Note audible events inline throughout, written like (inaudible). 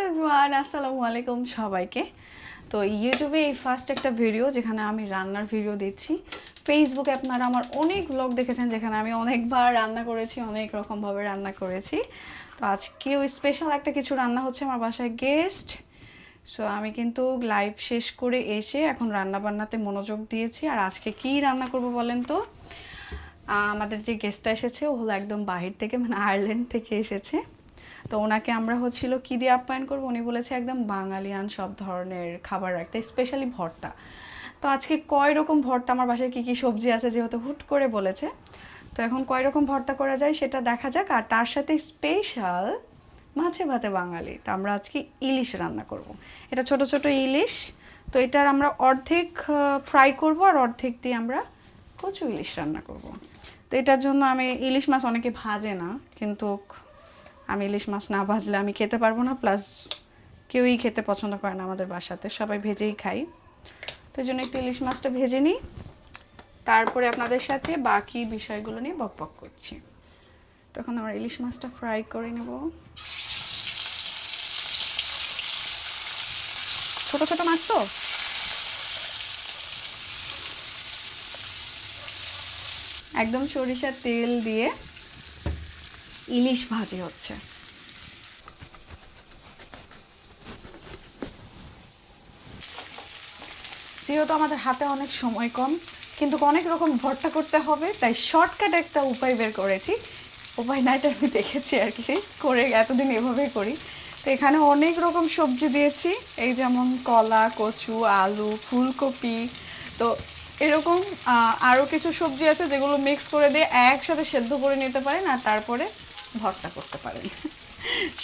Hello everyone, আসসালামু আলাইকুম সবাইকে। তো ইউটিউবে এই ফার্স্ট একটা ভিডিও যেখানে আমি রান্নার ভিডিও দিচ্ছি ফেসবুকে আপনারা আমার অনেক ব্লগ দেখেছেন, যেখানে আমি অনেকবার রান্না করেছি, অনেক রকমভাবে রান্না করেছি। তো আজকেও স্পেশাল একটা কিছু রান্না হচ্ছে আমার বাসায় গেস্ট সো আমি কিন্তু লাইভ শেষ করে এসে এখন রান্না বান্নাতে মনোযোগ দিয়েছি। আর আজকে কি রান্না করব বলেন তো? আমাদের যে গেস্টটা এসেছে, ও হলো একদম বাহির থেকে মানে আয়ারল্যান্ড থেকে এসেছে। তো ওনাকে আমরা হচ্ছিল কি দিয়ে আপ্যায়ন করব? উনি বলেছে একদম বাঙালিয়ান সব ধরনের খাবার রাখতে স্পেশালি ভর্তা। তো আজকে কয় রকম ভর্তা? আমার বাসায় কী কী সবজি আছে যেহেতু হুট করে বলেছে। তো এখন কয় রকম ভর্তা করা যায় সেটা দেখা যাক। আর তার সাথে স্পেশাল মাছে ভাতে বাঙালি। তো আমরা আজকে ইলিশ রান্না করব। এটা ছোট ছোট ইলিশ। তো এটার আমরা অর্ধেক ফ্রাই করব আর অর্ধেক দিয়ে আমরা কচু ইলিশ রান্না করব। তো এটার জন্য আমি ইলিশ মাছ অনেকে ভাজে না, কিন্তু আমি ইলিশ মাছ না ভাজলে আমি খেতে পারব না প্লাস কেউই খেতে পছন্দ করে না আমাদের বাসাতে, সবাই ভেজেই খাই। তো জন্য একটু ইলিশ মাছটা ভেজে নিই। তারপরে আপনাদের সাথে বাকি বিষয়গুলো নিয়ে বকবক করছি। তখন আমরা ইলিশ মাছটা ফ্রাই করে নেব। ছোট ছোট মাছ তো? একদম সরিষার তেল দিয়ে ইলিশ ভাজি হচ্ছে। যেহেতু আমাদের হাতে অনেক সময় কম, কিন্তু অনেক রকম ভর্তা করতে হবে, তাই শর্টকাট একটা উপায় বের করেছি। উপায় না এটা আমি দেখেছি আর কি, করে এতদিন এভাবেই করি। তো এখানে অনেক রকম সবজি দিয়েছি, এই যেমন কলা, কচু, আলু, ফুলকপি। তো এরকম আরও কিছু সবজি আছে যেগুলো মিক্স করে দিয়ে একসাথে সেদ্ধ করে নিতে পারেন আর তারপরে ভর্তা করতে পারেন।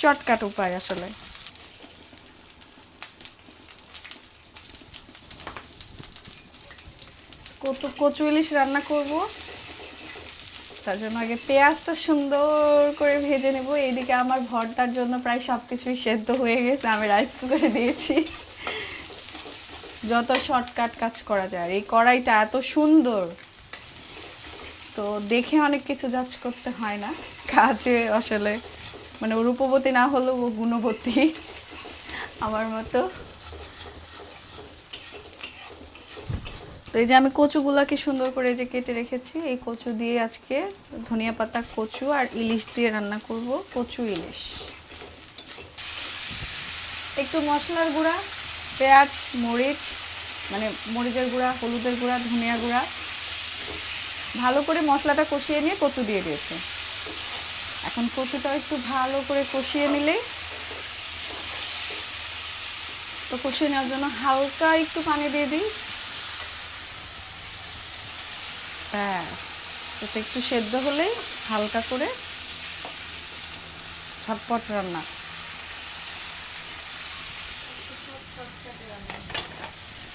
শর্টকাট উপায় আসলে। কচু কচু ইলিশ রান্না করব। তার জন্য আগে পেঁয়াজটা সুন্দর করে ভেজে নেব। এইদিকে আমার ভর্তার জন্য প্রায় সব কিছুই সেদ্ধ হয়ে গেছে। আমি রাইস কুকারে দিয়েছি। যত শর্টকাট কাজ করা যায়। এই কড়াইটা এত সুন্দর। তো দেখে অনেক কিছু জাজ করতে হয় না। কাজে আসলে মানে ও রূপবতী না হলেও ও গুণবতী আমার মতো। তো এই যে আমি কচুগুলাকে সুন্দর করে যে কেটে রেখেছি, এই কচু দিয়ে আজকে ধনিয়া পাতা, কচু আর ইলিশ দিয়ে রান্না করব, কচু ইলিশ। একটু মশলার গুঁড়া, পেঁয়াজ, মরিচ মানে মরিচের গুঁড়া, হলুদের গুঁড়া, ধনিয়া গুঁড়া। ভালো করে মশলাটা কষিয়ে নিয়ে কচু দিয়ে দিয়েছে। এখন কচুটা একটু ভালো করে কষিয়ে নিলে তো কষিয়ে নেওয়ার জন্য হালকা একটু পানি দিয়ে দিই। ব্যাস একটু সেদ্ধ হলেই হালকা করে ঝটপট রান্না।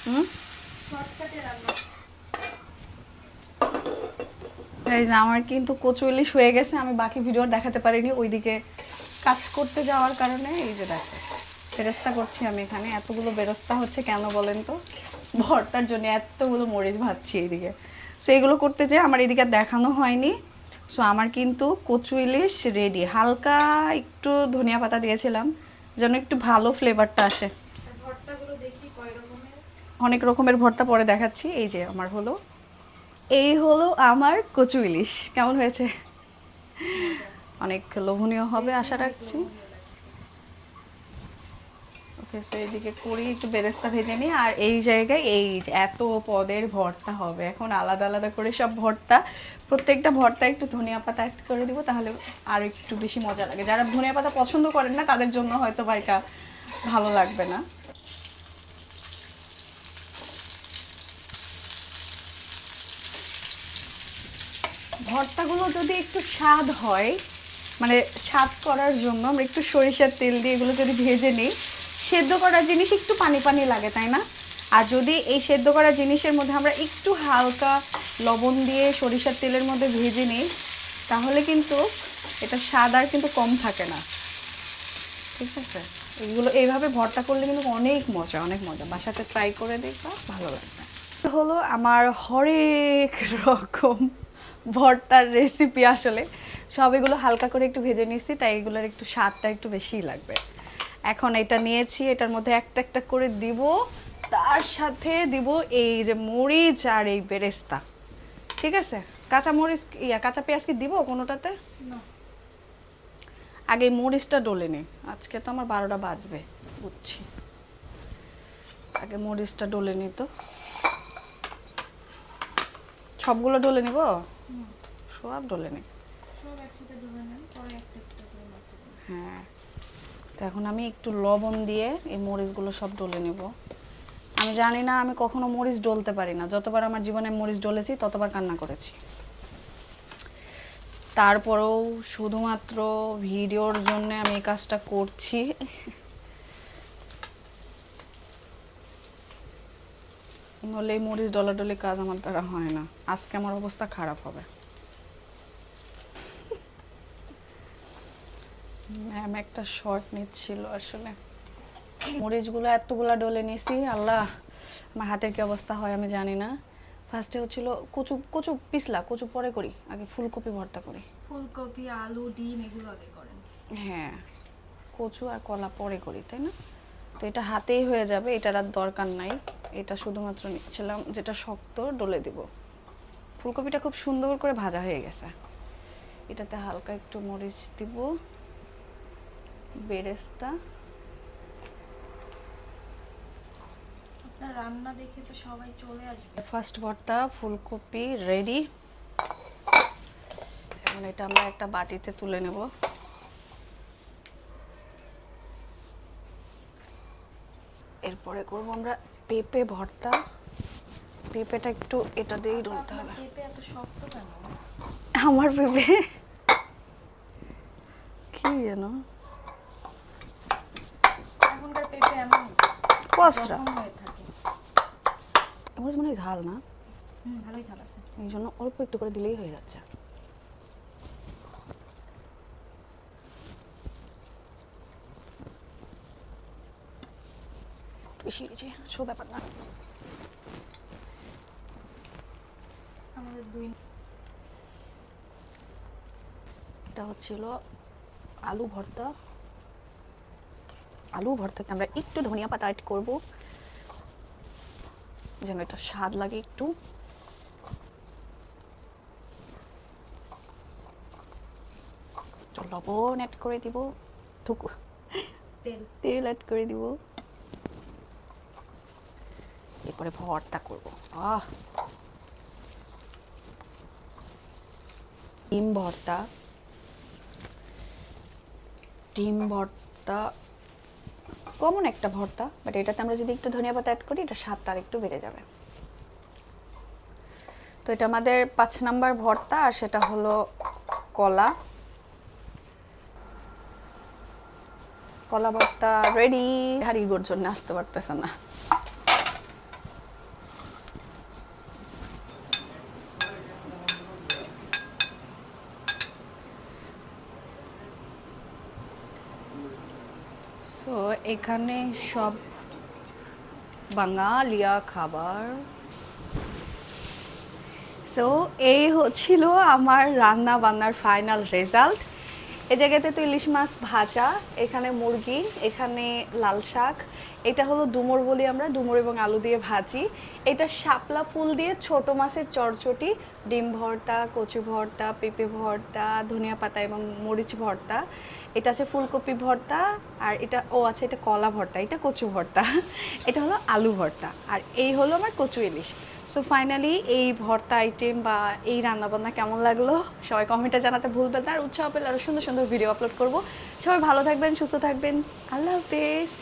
হুম? এই যে আমার কিন্তু কচু ইলিশ হয়ে গেছে আমি বাকি ভিডিও দেখাতে পারিনি ওইদিকে কাজ করতে যাওয়ার কারণে এই যে দেখো বেরেস্তা করছি আমি এখানে। এতগুলো বেরেস্তা হচ্ছে কেন বলেন তো? ভর্তার জন্য এতগুলো মরিচ ভাজছি এইদিকে। সো এগুলো করতে যেয়ে আমার এদিকে আর দেখানো হয়নি। সো আমার কিন্তু কচু ইলিশ রেডি হালকা একটু ধনিয়া পাতা দিয়েছিলাম যেন একটু ভালো ফ্লেভারটা আসে। অনেক রকমের ভর্তা পরে দেখাচ্ছি। এই যে আমার হলো এই হলো আমার কচু ইলিশ। কেমন হয়েছে? অনেক লোভনীয় হবে, আশা রাখছি। ওকে সো এইদিকে করি, একটু বেরেস্তা ভেজে নিই। আর এই জায়গায়, এই এত পদের ভর্তা হবে। এখন আলাদা আলাদা করে সব ভর্তা। প্রত্যেকটা ভর্তা একটু ধনিয়া পাতা অ্যাড করে দিব, তাহলে আর একটু বেশি মজা লাগে। যারা ধনিয়া পাতা পছন্দ করেন না, তাদের জন্য হয়তো বা এটা ভালো লাগবে না। ভর্তাগুলো যদি একটু স্বাদ হয় মানে স্বাদ করার জন্য, আমরা একটু সরিষার তেল দিয়ে এগুলো যদি ভেজে নিই, সেদ্ধ করা জিনিস একটু পানি পানি লাগে, তাই না? আর যদি এই সেদ্ধ করা জিনিসের মধ্যে আমরা একটু হালকা লবণ দিয়ে সরিষার তেলের মধ্যে ভেজে নিই, তাহলে কিন্তু এটা স্বাদ আর কিন্তু কম থাকে না। ঠিক আছে? এগুলো, এইভাবে ভর্তা করলে কিন্তু অনেক মজা অনেক মজা। বাসাতে ট্রাই করে দেখবা, ভালো লাগবে। হলো আমার হরেক রকম ভর্তার রেসিপি আসলে। সব এগুলো হালকা করে একটু ভেজে নিয়েছি তাই এগুলোর একটু স্বাদটা একটু বেশিই লাগবে। এখন এটা নিয়েছি এটার মধ্যে একটা একটা করে দিব। তার সাথে দিব এই যে মরিচ আর এই বেরেস্তা। ঠিক আছে? কাঁচা মরিচ ইয়া কাঁচা পেঁয়াজ কি দিব কোনোটাতে? আগে মরিচটা ডলে নে। আজকে তো আমার বারোটা বাজবে বুঝছি। আগে মরিচটা ডলে নি তো। সবগুলো ডলে নিব? সব ডলে নি। সব একসাথে ধরে নেন পরে একটা একটা করে হ্যাঁ। তো এখন আমি একটু লবণ দিয়ে এই মরিচগুলো সব ডলে নেব। আমি জানি না আমি কখনো মরিচ ডলতে পারি না। যতবার আমার জীবনে মরিচ ডলেছি ততবার কান্না করেছি। তারপরেও শুধুমাত্র ভিডিওর জন্য আমি এই কাজটা করছি। নলে এই মরিচ ডলাডলি কাজ আমার দ্বারা হয় না। আজকে আমার অবস্থা খারাপ হবে। ম্যাম একটা শর্ট নিচ্ছিল আসলে। মরিচগুলো এতগুলা ডলে নিয়েছি আল্লাহ আমার হাতের কি অবস্থা হয় আমি জানি না। ফার্স্টে হচ্ছিল কচু কচু পিছলা কচু পরে করি আগে ফুলকপি ভর্তা করি। ফুলকপি আলু ডিম এগুলো আগে করেন। হ্যাঁ কচু আর কলা পরে করি তাই না? তো এটা হাতেই হয়ে যাবে এটার আর দরকার নাই। এটা শুধুমাত্র নিচ্ছিলাম যেটা শক্ত ডলে দিব। ফুলকপিটা খুব সুন্দর করে ভাজা হয়ে গেছে। এটাতে হালকা একটু মরিচ দিব বেরেস্তা। রান্না দেখে তো সবাই চলে আসবে। ফার্স্ট ভর্তা ফুলকপি রেডি। এখন এটা আমরা একটা বাটিতে তুলে নেব। এরপরে করব আমরা পেঁপে ভর্তা। পেঁপেটা একটু এটা দিয়েই ডলতে হবে। পেঁপে এত শক্ত কেন? আমার পেঁপে কি যেন? এখনকার পেঁপে এমন কসরা মনে ঝাল না। হুম ভালোই ঝাল আছে। এই জন্য অল্প একটু করে দিলেই হয়ে যাচ্ছে। বেশি গেছে শো ব্যাপার না। আমাদের দুই এটা হচ্ছিল আলু ভর্তা। আলু ভর্তাকে আমরা একটু ধনিয়া পাতা অ্যাড করব যেন এটা স্বাদ লাগে একটু। লবণ অ্যাড করে দিব থুকু তেল। তেল অ্যাড করে দিব। এরপরে ভর্তা করব। আহ! ডিম ভর্তা। ডিম ভর্তা। কমন একটা ভর্তা বাট এটাতে আমরা যদি একটু ধনিয়া পাতা অ্যাড করি, এটা স্বাদটা আর একটু বেড়ে যাবে। তো এটা আমাদের পাঁচ নাম্বার ভর্তা, আর সেটা হলো কলা। কলা ভর্তা রেডি হারি গর্জন আসতে পারতেছে না। সো এখানে সব বাঙালিয়া খাবার। সো এই হচ্ছিল আমার রান্না বান্নার ফাইনাল রেজাল্ট এ জায়গাতে তো ইলিশ মাছ ভাজা, এখানে মুরগি, এখানে লাল শাক এটা হলো ডুমুর বলি আমরা, ডুমুর এবং আলু দিয়ে ভাজি। এটা শাপলা ফুল দিয়ে ছোট মাছের চড়চটি ডিম ভর্তা, কচু ভর্তা, পেঁপে ভর্তা, ধনিয়া পাতা এবং মরিচ ভর্তা। এটা আছে ফুলকপি ভর্তা আর এটা, ও আছে এটা কলা ভর্তা, এটা কচু ভর্তা। (laughs) এটা হলো আলু ভর্তা আর এই হলো আমার কচু ইলিশ। সো ফাইনালি এই ভর্তা আইটেম বা এই রান্নাবান্না কেমন লাগল? সবাই কমেন্টে জানাতে ভুলবেন না। আর উৎসাহ পেলে আরও সুন্দর সুন্দর ভিডিও আপলোড করব। সবাই ভালো থাকবেন, সুস্থ থাকবেন। আল্লাহ হাফেজ।